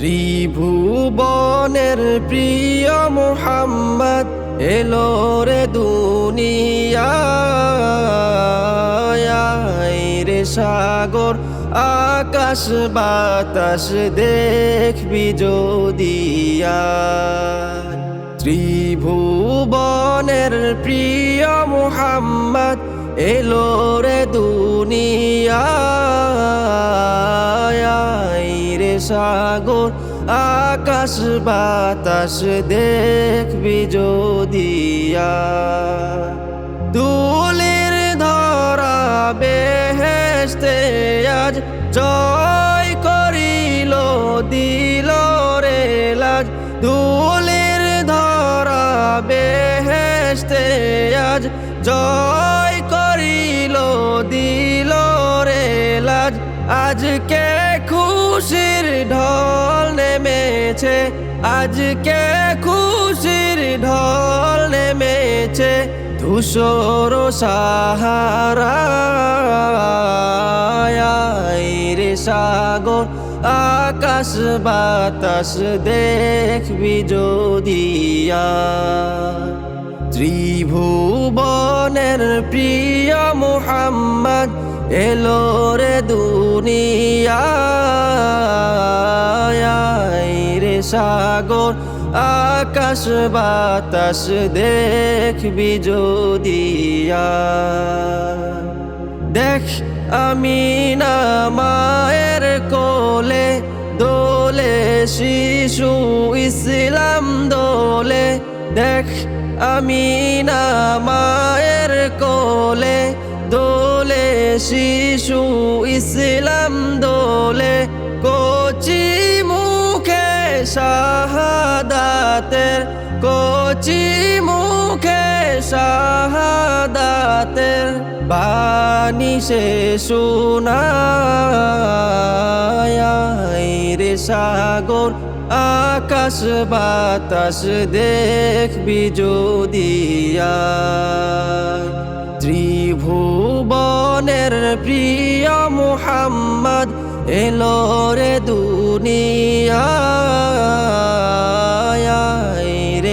ত্রিভুবনের প্রিয় মোহাম্মদ এলো রে দুনিয়ায়। রে সাগর, আকাশ বাতাস দেখবি যদিয়া ত্রিভুবনের প্রিয় মোহাম্মদ এলো রে দুনিয়ায়। রে সাগর, আকাশ বাতাস দেখবি যদিয়া দুলির ধরা বেহেস্তে আজ জয় করিল, দিল রে লাজ। দুলির ধরা বেহেস্তে আজ জয় করিল, দিল রে লাজ। আজকে নেমেছে, আজকে খুশির ঢল নেমেছে, ধূসর সাহারা। রে সাগর, আকাশ বাতাস দেখবি যদিয়া ত্রিভুবনের প্রিয় মোহাম্মদ, এলো রে দুনিয়ায় রে সাগর, আকাশ, বাতাস দেখবি যদিয়া দেখ আমি না মায়ের কোলে, দোলে শিশু ইসলাম দোলে। দেখ আমি না মায়ের কোলে, দোলে শিশু ইসলাম দোলে। শাহাদাতের কোচি মুখে শাহাদাতের বাণী সে শোনায়। রে সাগর, আকাশ বাতাস দেখবি যদিয়া ত্রিভুবনের প্রিয় মুহাম্মদ, এলো রে দুনিয়ায়